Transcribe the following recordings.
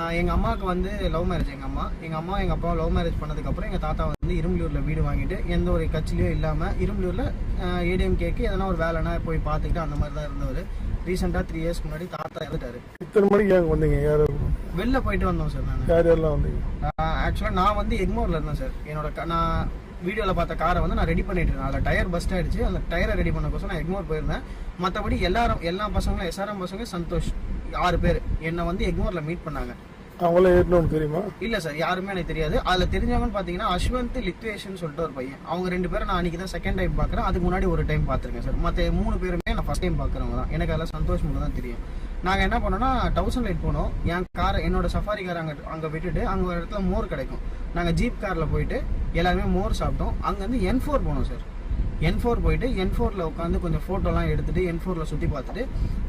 ஆஹ் எங்க அம்மாவுக்கு வந்து லவ் மேரேஜ் எங்க அம்மா. எங்க அம்மா எங்க அப்பா லவ் மேரேஜ் பண்ணதுக்கு அப்புறம் எங்க தாத்தா வந்து இரும்பலூர்ல வீடு வாங்கிட்டு எந்த ஒரு கட்சியிலயும் இல்லாம இரும்பலூர்ல ஏடிஎம் கேக்கு எதனா ஒரு வேலைனா போய் பார்த்துக்கிட்டு அந்த மாதிரி தான் இருந்தவர். ரீசெண்டா த்ரீ இயர்ஸ்க்கு முன்னாடி தாத்தா இறந்துட்டாரு. இத்தனை மணிக்கு ஏங்க வந்தீங்க? யார் வெளில போயிட்டு வந்தோம் சார் நான். யார் யாரெல்லாம் வந்தீங்க? ஆக்சுவலாக நான் வந்து எக்மோர்ல இருந்தேன் சார் என்னோட நான் வீடியோவில் பார்த்த காரை வந்து நான் ரெடி பண்ணிட்டு இருந்தேன். அதில் டயர் பஸ்ட் ஆயிடுச்சு. அந்த டயரை ரெடி பண்ணக்கோசம் நான் எக்மோர் போயிருந்தேன். மற்றபடி எல்லாரும் எல்லா பசங்களும் எஸ்ஆர்எம் பசங்க சந்தோஷ். ஆறு பேர். என்னை வந்து எக்மோரில் மீட் பண்ணாங்க. அவங்களாம் ஏற்றணும்னு தெரியுமா? இல்ல சார் யாருமே எனக்கு தெரியாது. அதுல தெரிஞ்சவங்கன்னு பாத்தீங்கன்னா அஸ்வந்த் லித்வேஷன் சொல்லிட்டு ஒரு பையன். அவங்க ரெண்டு பேரும் நான் அன்னைக்கு தான் செகண்ட் டைம் பாக்குறேன். அதுக்கு முன்னாடி ஒரு டைம் பாத்துருக்கேன் சார் மத்த மூணு பேருமே நான் ஃபர்ஸ்ட் டைம் பாக்குறவங்க தான். எனக்கு அதெல்லாம் சந்தோஷ் மட்டும் தான் தெரியும். நாங்க என்ன பண்ணோம்னா தௌசண்ட் லைட் போனோம். என் கார் என்னோட சஃபாரி கார் அங்க அங்க விட்டுட்டு அங்க ஒரு இடத்துல மோர் கிடைக்கும். நாங்க ஜீப் கார்ல போயிட்டு எல்லாருமே மோர் சாப்பிட்டோம். அங்க இருந்து என் ஃபோர் போனோம் சார் என் ஃபோர் போயிட்டு என் ஃபோரில் உட்காந்து கொஞ்சம் ஃபோட்டோலாம் எடுத்துட்டு என் ஃபோரில் சுற்றி பார்த்துட்டு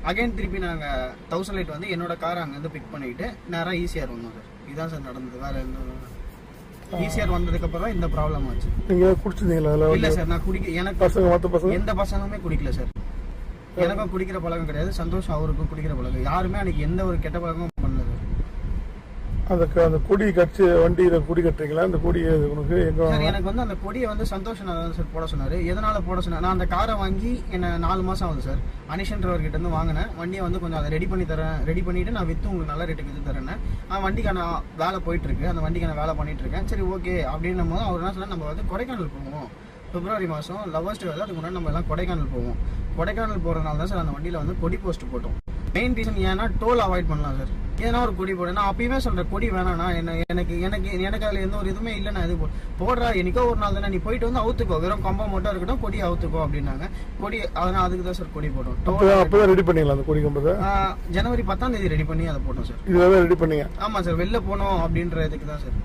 அகைன் திருப்பி நாங்கள் தௌசண்ட் லைட் வந்து என்னோட காரை அங்கேருந்து பிக் பண்ணிக்கிட்டு நேராக ஈஸியார் வந்தோம் சார். இதுதான் சார் நடந்தது. வேற எந்த ஈஸியார் வந்ததுக்கப்புறம் இந்த ப்ராப்ளம் ஆச்சு. நீங்கள் குடிச்சிருந்தீங்களா இல்லை சார் நான் குடிக்க எனக்கு பசங்க மற்ற பசங்க? எந்த பசங்களுமே குடிக்கல சார். எனக்கும் குடிக்கிற பழக்கம் கிடையாது. சந்தோஷம் அவருக்கும் குடிக்கிற பழக்கம். யாருமே அன்னைக்கு எந்த ஒரு கெட்ட பழக்கமும் அந்த அந்த கொடி கட்சி வண்டியில் கொடி கட்டுறீங்களா? அந்த கொடி உனக்கு எங்க எனக்கு வந்து அந்த கொடியை வந்து சந்தோஷம் சார் போட சொன்னாரு. எதனால போட சொன்னார்? நான் அந்த காரை வாங்கி என்ன நாலு மாசம் ஆகுது சார். அனிஷன்றவர்கிட்ட இருந்து வாங்கினேன். வண்டியை வந்து கொஞ்சம் அதை ரெடி பண்ணி தரேன். ரெடி பண்ணிட்டு நான் வித்து உங்களுக்கு நல்ல ரேட்டுக்கு வித்து தரேன் ஆ, வண்டிக்கான வேலை போயிட்டு இருக்கு அந்த வண்டிக்கான வேலை பண்ணிட்டு இருக்கேன் சரி ஓகே அப்படின்னும் போது அவர் என்ன சொன்னா நம்ம வந்து கொடைக்கானல் போவோம். பிப்ரவரி மாதம் லவ்வர்ஸ்ட் டே அதுக்கு முன்னாடி நம்ம எல்லாம் கொடைக்கானல் போவோம். கொடைக்கானல் போகிறதுனால தான் சார் அந்த வண்டியில் வந்து கொடி போஸ்ட் போட்டோம். மெயின் ரீசன் ஏன்னா டோல் அவாய்ட் பண்ணலாம் சார். ஏன்னா ஒரு கொடி போடு. நான் அப்பயுமே சொல்றேன் கொடி வேணாண்ணா என்ன எனக்கு எனக்கு எனக்கு அதுல எந்த ஒரு இதுவுமே இல்லை நான் இது போ- போடுறா என்னைக்கோ ஒரு நாள் தானே நீ போயிட்டு வந்து அவுத்துக்கோ. வெறும் கம்பம் மட்டும் இருக்கட்டும் கொடி அவுத்துக்கோ அப்படின்னாங்க. கொடி அதனால அதுக்கு தான் சார் கொடி போட்டோம். அப்போ ரெடி பண்ணீங்களா அந்த கொடி கம்பத்தை? ஜனவரி பத்தாம் தேதி ரெடி பண்ணி அதை போட்டோம் சார் இதில் தான் ரெடி பண்ணீங்க. ஆமா சார் வெளில போனோம் அப்படின்ற இதுக்கு தான் சார்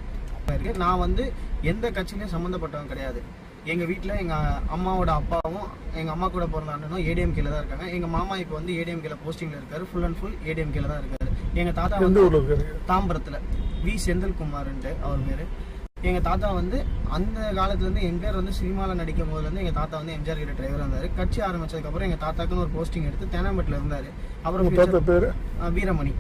இருக்கு. நான் வந்து எந்த கட்சியிலையும் சம்மந்தப்பட்டவங்க கிடையாது. எங்க வீட்ல எங்க அம்மாவோட அப்பாவும் எங்க அம்மா கூட பிறந்த அண்ணனும் ஏடிஎம்கேல தான் இருக்காங்க. எங்க மாமா இப்போ வந்து ஏடிஎம்கேல போஸ்டிங்ல இருக்காரு. ஃபுல் அண்ட் ஃபுல் ஏடிஎம்கேல தான் இருக்காரு. எங்க தாத்தா வந்து தாம்பரத்துல. வி. செந்தில்குமார்ன்ட்டு அவர் பேரு. எங்க தாத்தா வந்து அந்த காலத்துல இருந்து எங்க பேர் வந்து சினிமால நடிக்கும் போதுல இருந்து எங்க தாத்தா வந்து எம்ஜிஆர் கிட்ட டிரைவர் இருந்தாரு. கட்சி ஆரம்பிச்சதுக்கு அப்புறம் எங்க தாத்தாக்குன்னு ஒரு போஸ்டிங் எடுத்து தேனாம்பேட்டில் இருந்தாரு. அப்புறம் வீரமணி.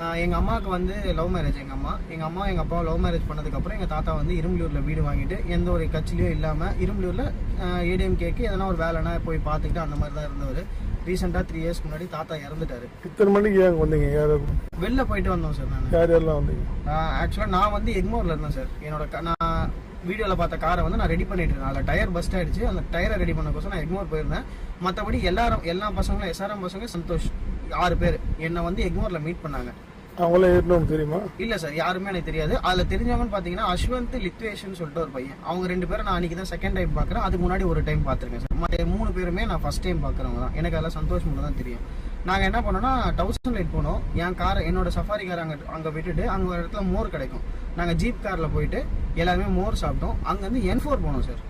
ஆஹ் எங்க அம்மாவுக்கு வந்து லவ் மேரேஜ் எங்க அம்மா. எங்க அம்மா எங்க அப்பா லவ் மேரேஜ் பண்ணதுக்கு அப்புறம் எங்க தாத்தா வந்து இரும்பலூர்ல வீடு வாங்கிட்டு எந்த ஒரு கட்சியிலயும் இல்லாம இரும்பலூர்ல ஏடிஎம் கேக்கு எதனா ஒரு வேலைனா போய் பார்த்துக்கிட்டு அந்த மாதிரி தான் இருந்தவர். ரீசெண்டா த்ரீ இயர்ஸ்க்கு முன்னாடி தாத்தா இறந்துட்டாரு. இத்தனை மணிக்கு ஏங்க வந்தீங்க? யார் வெளில போயிட்டு வந்தோம் சார் நான். யார் யாரெல்லாம் வந்தீங்க? ஆக்சுவலா நான் வந்து எக்மோர்ல இருந்தேன் சார். என்னோட க- நான் வீடியோவில் பார்த்த காரை வந்து நான் ரெடி பண்ணிட்டு இருந்தேன். அதில் டயர் பஸ்ட் ஆயிடுச்சு. அந்த டயரை ரெடி பண்ணக்கோசம் நான் எக்மோர் போயிருந்தேன். மற்றபடி எல்லாரும் எல்லா பசங்களும் எஸ்ஆர்எம் பசங்க சந்தோஷ். ஆறு பேர். என்னை வந்து எக்மோர்ல மீட் பண்ணாங்க. அவங்களாம் ஏற்றணும்னு தெரியுமா? இல்ல சார் யாருமே எனக்கு தெரியாது. அதுல தெரிஞ்சவங்கன்னு பாத்தீங்கன்னா அஸ்வந்த் லித்வேஷன் சொல்லிட்டு ஒரு பையன். அவங்க ரெண்டு பேரும் நான் அன்னைக்கு தான் செகண்ட் டைம் பாக்குறேன். அதுக்கு முன்னாடி ஒரு டைம் பாத்திருக்கேன் சார் மற்ற மூணு பேருமே நான் ஃபர்ஸ்ட் டைம் பாக்குறவங்க தான். எனக்கு அதெல்லாம் சந்தோஷம் மட்டும் தான் தெரியும். நாங்க என்ன பண்ணோம்னா தௌசண்ட் லைட் போனோம். என் கார் என்னோட சஃபாரி கார் அங்க அங்க விட்டுட்டு அங்க ஒரு இடத்துல மோர் கிடைக்கும். நாங்க ஜீப் கார்ல போயிட்டு எல்லாருமே மோர் சாப்பிட்டோம். அங்க இருந்து என் ஃபோர் போனோம் சார்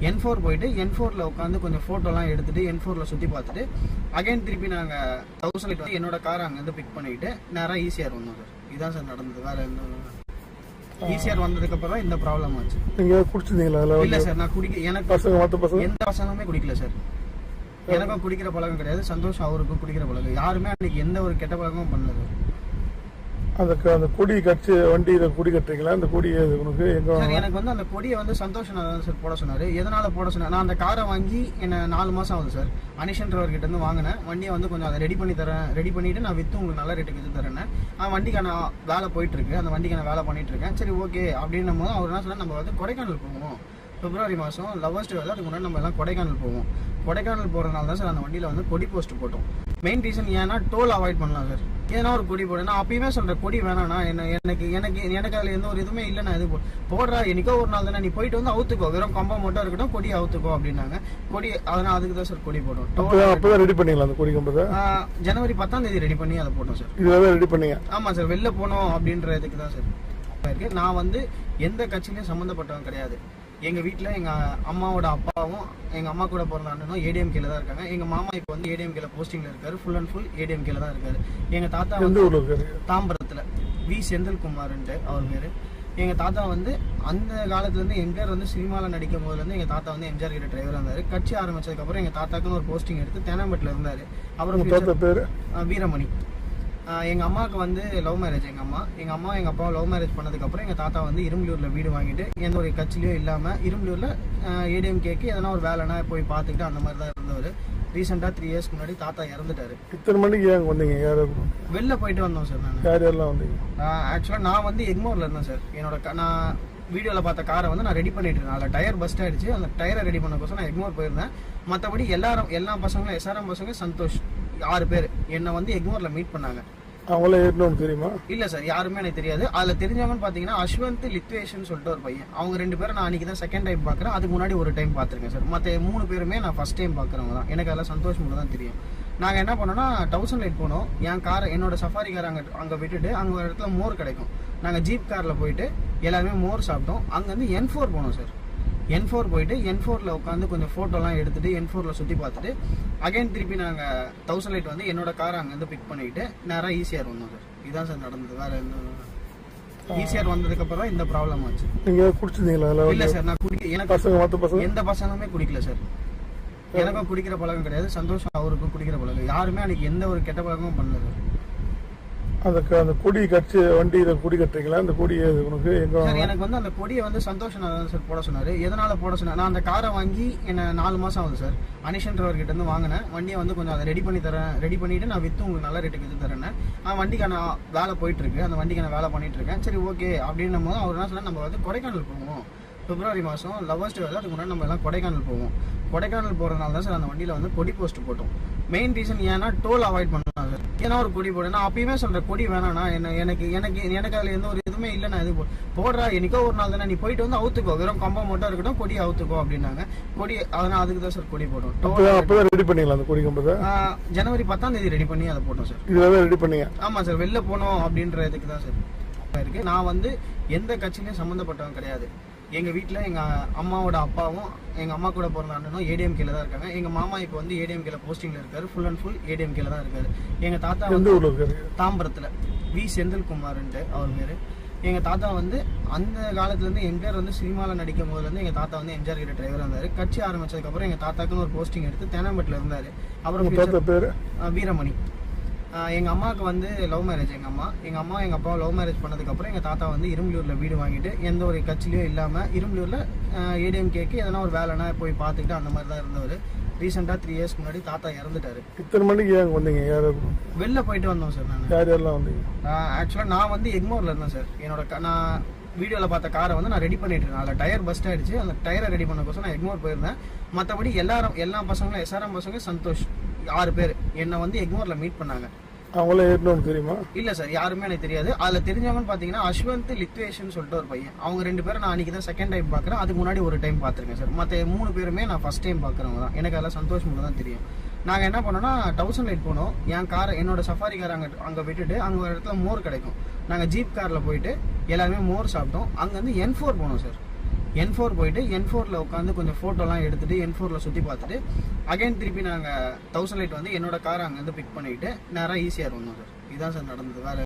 என் ஃபோர் போயிட்டு என் ஃபோரில் உட்காந்து கொஞ்சம் ஃபோட்டோலாம் எடுத்துட்டு என் ஃபோரில் சுற்றி பார்த்துட்டு அகைன் திருப்பி நாங்கள் தௌசண்ட் லைட் வந்து என்னோட காரை அங்கேருந்து பிக் பண்ணிக்கிட்டு நேராக ஈஸியார் வந்தோம் சார். இதுதான் சார் நடந்தது. வேற எந்த ஈஸியார் வந்ததுக்கப்புறம் இந்த ப்ராப்ளம் ஆச்சு. நீங்கள் குடிச்சிருந்தீங்களா அதில் இல்லை சார் நான் குடிக்க எனக்கு பசங்க மற்ற பசங்க? எந்த பசங்களுமே குடிக்கல சார். எனக்கும் குடிக்கிற பழக்கம் கிடையாது. சந்தோஷம் அவருக்கும் குடிக்கிற பழக்கம். யாருமே அன்னைக்கு எந்த ஒரு கெட்ட பழக்கமும் பண்ணல சார் அந்த கொடி கட்சி வண்டியில் கொடி கட்டுறீங்களா? அந்த கொடி உனக்கு எங்கே எனக்கு வந்து அந்த கொடியை வந்து சந்தோஷம் சார் போட சொன்னாரு. எதனால போட சொன்னார்? நான் அந்த காரை வாங்கி என்ன நாலு மாசம் ஆகுது சார். அனிஷன்றவர் கிட்ட இருந்து வாங்கினேன். வண்டியை வந்து கொஞ்சம் அதை ரெடி பண்ணி தரேன். ரெடி பண்ணிட்டு நான் வித்து உங்களுக்கு நல்ல ரேட்டுக்கு வித்து தரேன் ஆ, வண்டிக்கான வேலை போயிட்டு இருக்கு அந்த வண்டிக்கான வேலை பண்ணிட்டு இருக்கேன் சரி ஓகே அப்படின்னும் போது அவர் என்ன சொன்னா நம்ம வந்து கொடைக்கானல் போவோம். பிப்ரவரி மாதம் லவ்வர்ஸ்ட் வருது அதுக்கு முன்னாடி நம்ம எல்லாம் கொடைக்கானல் போவோம். கொடைக்கானல் போகிறதுனால தான் சார் அந்த வண்டியில் வந்து கொடி போஸ்ட் போட்டோம். மெயின் ரீசன் ஏன்னா டோல் அவாய்ட் பண்ணலாம் சார் ஏன்னா ஒரு கொடி போடு நான் அப்பயுமே சொல்றேன் கொடி வேணாண்ணா என்ன எனக்கு எனக்கு எனக்கு அதுல எந்த ஒரு இதுவுமே இல்லை நான் இது போடுறா என்னைக்கோ ஒரு நாள் தானே நீ போயிட்டு வந்து அவுத்துக்கோ. வெறும் கம்பம் மட்டும் இருக்கட்டும் கொடி அவுத்துக்கோ அப்படின்னாங்க. கொடி அதனால அதுக்கு தான் சார் கொடி போட்டோம் அப்போ ரெடி பண்ணீங்களா அந்த கொடி கம்பத்தை ஜனவரி பத்தாம் தேதி ரெடி பண்ணி அதை போட்டோம் சார் தான் ரெடி பண்ணீங்க? ஆமா சார் வெளில போனோம் அப்படின்ற இதுக்கு தான் சார் நான் வந்து எந்த கட்சியிலையும் சம்மந்தப்பட்டவங்க கிடையாது. எங்க வீட்ல எங்க அம்மாவோட அப்பாவும் எங்க அம்மா கூட பிறந்த அண்ணனும் ஏடிஎம்கேல தான் இருக்காங்க. எங்க மாமா இப்போ வந்து ஏடிஎம்கேல போஸ்டிங்ல இருக்காரு. ஃபுல் அண்ட் ஃபுல் ஏடிஎம்கேல தான் இருக்காரு. எங்க தாத்தா வந்து தாம்பரத்துல. வி செந்தில்குமார்ன்ட்டு அவர் பேரு. எங்க தாத்தா வந்து அந்த காலத்துல இருந்து எங்க பேர் வந்து சினிமால நடிக்கும் போதுல இருந்து எங்க தாத்தா வந்து எம்ஜிஆர் கிட்ட டிரைவர் இருந்தாரு. கட்சி ஆரம்பிச்சதுக்கு அப்புறம் எங்க தாத்தாக்குன்னு ஒரு போஸ்டிங் எடுத்து தேனாம்பேட்டில் இருந்தாரு. அப்புறம் வீரமணி. ஆஹ் எங்க அம்மாவுக்கு வந்து லவ் மேரேஜ் எங்க அம்மா. எங்க அம்மா எங்க அப்பா லவ் மேரேஜ் பண்ணதுக்கு அப்புறம் எங்க தாத்தா வந்து இரும்பலூர்ல வீடு வாங்கிட்டு எந்த ஒரு கட்சியிலயும் இல்லாம இரும்பலூர்ல ஏடிஎம் கேக்கு எதனா ஒரு வேலைனா போய் பார்த்துக்கிட்டு அந்த மாதிரி தான் இருந்தவர். ரீசெண்டா த்ரீ இயர்ஸ்க்கு முன்னாடி தாத்தா இறந்துட்டாரு. இத்தனை மணிக்கு ஏன் வந்தீங்க? யார் வெளில போயிட்டு வந்தோம் சார் நான். யார் யாரெல்லாம் வந்தீங்க? ஆக்சுவலாக நான் வந்து எக்மோரில் இருந்தேன் சார். என்னோட நான் வீடியோவில் பார்த்த காரை வந்து நான் ரெடி பண்ணிட்டு இருந்தேன். அதில் டயர் பஸ்ட் ஆயிடுச்சு. அந்த டயரை ரெடி பண்ணக்கோசம் நான் எக்மோர் போயிருந்தேன். மற்றபடி எல்லாரும் எல்லா பசங்களும் எஸ்ஆர்எம் பசங்க சந்தோஷ். ஆறு பேர். என்னை வந்து எக்மோரில் மீட் பண்ணாங்க. அவங்களே ஏறணும்னு தெரியுமா? இல்ல சார் யாருமே எனக்கு தெரியாது. அதுல தெரிஞ்சவங்கன்னு பாத்தீங்கன்னா அஸ்வந்த் லித்வேஷன் சொல்லிட்டு ஒரு பையன். அவங்க ரெண்டு பேரும் நான் அன்னைக்கு தான் செகண்ட் டைம் பாக்குறேன். அதுக்கு முன்னாடி ஒரு டைம் பாத்திருக்கேன் சார் மத்த மூணு பேருமே நான் ஃபர்ஸ்ட் டைம் பாக்குறவங்க தான். எனக்கு அதெல்லாம் சந்தோஷ் மட்டும் தான் தெரியும். நாங்க என்ன பண்ணோம்னா தௌசண்ட் லைட் போனோம். என் காரை என்னோட சஃபாரி கார் அங்க அங்க விட்டுட்டு அங்க ஒரு இடத்துல மோர் கிடைக்கும். நாங்க ஜீப் கார்ல போயிட்டு எல்லாருமே மோர் சாப்பிட்டோம். அங்க இருந்து என் ஃபோர் போனோம் சார் என் ஃபோர் போயிட்டு என் ஃபோரில் உட்காந்து கொஞ்சம் ஃபோட்டோலாம் எடுத்துட்டு என் ஃபோரில் சுற்றி பார்த்துட்டு அகைன் திருப்பி நாங்கள் தௌசண்ட் லைட் வந்து என்னோட காரை அங்கேருந்து பிக் பண்ணிக்கிட்டு நேராக ஈஸியார் வந்தோம் சார். இதான் சார் நடந்தது. வேற எந்த ஈஸியார் வந்ததுக்கப்புறம் தான் இந்த ப்ராப்ளம் ஆச்சு. நீங்க குடிச்சிருந்தீங்களா? இல்லை சார் நான் குடிக்க எனக்கு பசங்க மற்ற பசங்க? எந்த பசங்களுமே குடிக்கல சார். எனக்கும் குடிக்கிற பழக்கம் கிடையாது. சந்தோஷம் அவருக்கும் குடிக்கிற பழக்கம். யாருமே அன்னைக்கு எந்த ஒரு கெட்ட பழக்கமும் பண்ணல சார். அந்த அந்த கொடி கட்சி வண்டியில கொடி கட்டுறீங்களா? அந்த கொடி உனக்கு எங்க சார் எனக்கு வந்து அந்த கொடியை வந்து சந்தோஷம் சார் போட சொன்னாரு. எதனால போட சொன்னார் நான் அந்த காரை வாங்கி என்ன நாலு மாசம் ஆகுது சார். அனிஷன்றவர்கிட்ட இருந்து வாங்கினேன். வண்டியை வந்து கொஞ்சம் அதை ரெடி பண்ணி தரேன். ரெடி பண்ணிட்டு நான் வித்து உங்களுக்கு நல்ல ரேட்டுக்கு வித்து தரேன் ஆ வண்டிக்கான வேலை போயிட்டு இருக்கு. அந்த வண்டிக்கான வேலை பண்ணிட்டு இருக்கேன். சரி ஓகே அப்படின்னும் போது அவர் என்ன சொன்னா நம்ம வந்து கொடைக்கானல் போவோம். பிப்ரவரி மாதம் லவர்ஸ் டே வருது அதுக்கு முன்னாடி நம்ம எல்லாம் கொடைக்கானல் போவோம். கொடைக்கானல் போகிறதுனால தான் சார் அந்த வண்டியில் வந்து கொடி போஸ்ட் போட்டோம். மெயின் ரீசன் ஏன்னா டோல் அவாய்ட் பண்ணலாம் சார். ஏன்னா ஒரு கொடி போடு நான் அப்பயுமே சொல்கிறேன் கொடி வேணாண்ணா என்ன எனக்கு எனக்கு எனக்கு அதில் எந்த ஒரு இதுவுமே இல்லை நான் இது போடுறா என்னைக்கோ ஒரு நாள் தானே நீ போயிட்டு வந்து அவுத்துக்கோ. வெறும் கம்பம் மட்டும் இருக்கட்டும் கொடி அவுத்துக்கோ அப்படின்னாங்க. கொடி அதனால் அதுக்கு தான் சார் கொடி போட்டோம். டோல் அப்பதான் அப்பதான் ரெடி பண்ணீங்களா அந்த கொடி கம்பத்தை? ஜனவரி பத்தாம் தேதி ரெடி பண்ணி அதை போட்டோம் சார். இதுல ரெடி பண்ணீங்க? ஆமா சார் வெளில போனோம் அப்படின்ற இதுக்கு தான் சார். இருக்கு. நான் வந்து எந்த கட்சியிலையும் சம்மந்தப்பட்டவன் கிடையாது. எங்க வீட்ல எங்க அம்மாவோட அப்பாவும் எங்க அம்மா கூட பிறந்த அண்ணனும் ஏடிஎம் கீழ தான் இருக்காங்க. எங்க மாமா இப்போ வந்து ஏடிஎம் கீழ போஸ்டிங்ல இருக்காரு. ஃபுல் அண்ட் ஃபுல் ஏடிஎம் கீழ தான் இருக்காரு. எங்க தாத்தா வந்து தாம்பரத்துல. வி. செந்தில்குமார்ன்ட்டு அவர் பேரு. எங்க தாத்தா வந்து அந்த காலத்துல இருந்து எம்ஜிஆர் வந்து சினிமாவில் நடிக்கும் போதுல இருந்து எங்க தாத்தா வந்து எம்ஜிஆர் கிட்ட டிரைவர் இருந்தாரு. கட்சி ஆரம்பிச்சதுக்கு அப்புறம் எங்க தாத்தாக்குன்னு ஒரு போஸ்டிங் எடுத்து தேனாம்பேட்டில் இருந்தாரு. அப்புறம் வீரமணி. ஆஹ் எங்க அம்மாவுக்கு வந்து லவ் மேரேஜ் எங்க அம்மா. எங்க அம்மா எங்க அப்பா லவ் மேரேஜ் பண்ணதுக்கு அப்புறம் எங்க தாத்தா வந்து இரும்பலூர்ல வீடு வாங்கிட்டு எந்த ஒரு கட்சியிலயும் இல்லாம இரும்பலூர்ல ஏடிஎம் கேக்கு எதனா ஒரு வேலைனா போய் பார்த்துக்கிட்டு அந்த மாதிரி தான் இருந்தவர் ரீசெண்டா த்ரீ இயர்ஸ்க்கு முன்னாடி தாத்தா இறந்துட்டாரு. இத்தனை மணிக்கு ஏன் வந்தீங்க? யார் வெளில போயிட்டு வந்தோம் சார் நான் யார் யாரெல்லாம் வந்தீங்க? ஆக்சுவலாக நான் வந்து எக்மோரில் இருந்தேன் சார். என்னோட நான் வீடியோவில் பார்த்த காரை வந்து நான் ரெடி பண்ணிட்டு இருந்தேன். அதில் டயர் பஸ்ட் ஆயிடுச்சு. அந்த டயரை ரெடி பண்ணக்கோசம் நான் எக்மோர் போயிருந்தேன். மற்றபடி எல்லாரும் எல்லா பசங்களும் எஸ்ஆர்எம் பசங்க சந்தோஷ். ஆறு பேர். என்னை வந்து எக்மோரில் மீட் பண்ணாங்க. அவங்களே ஏறணும்னு தெரியுமா? இல்ல சார் யாருமே எனக்கு தெரியாது. அதுல தெரிஞ்சவங்கன்னு பாத்தீங்கன்னா அஸ்வந்த் லித்வேஷன் சொல்லிட்டு ஒரு பையன். அவங்க ரெண்டு பேரும் நான் அன்னைக்கு தான் செகண்ட் டைம் பாக்குறேன். அதுக்கு முன்னாடி ஒரு டைம் பாத்திருக்கேன் சார் மத்த மூணு பேருமே நான் ஃபர்ஸ்ட் டைம் பாக்குறவங்க தான். எனக்கு அதெல்லாம் சந்தோஷம் மட்டும் தான் தெரியும். நாங்க என்ன பண்ணோம்னா தௌசண்ட் லைட் போனோம். என் காரை என்னோட சஃபாரி கார் அங்க அங்க விட்டுட்டு அங்க ஒரு இடத்துல மோர் கிடைக்கும். நாங்க ஜீப் கார்ல போயிட்டு எல்லாருமே மோர் சாப்பிட்டோம். அங்க இருந்து என் ஃபோர் போனோம் சார் என் ஃபோர் போயிட்டு என் ஃபோரில் உட்காந்து கொஞ்சம் ஃபோட்டோலாம் எடுத்துட்டு என் ஃபோரில் சுற்றி பார்த்துட்டு அகைன் திருப்பி நாங்கள் தௌசண்ட் லைட் வந்து என்னோட காரை அங்கேருந்து பிக் பண்ணிவிட்டு நேராக ஈஸியாக இருந்தோம் சார் இதுதான் சார் நடந்தது. வேறு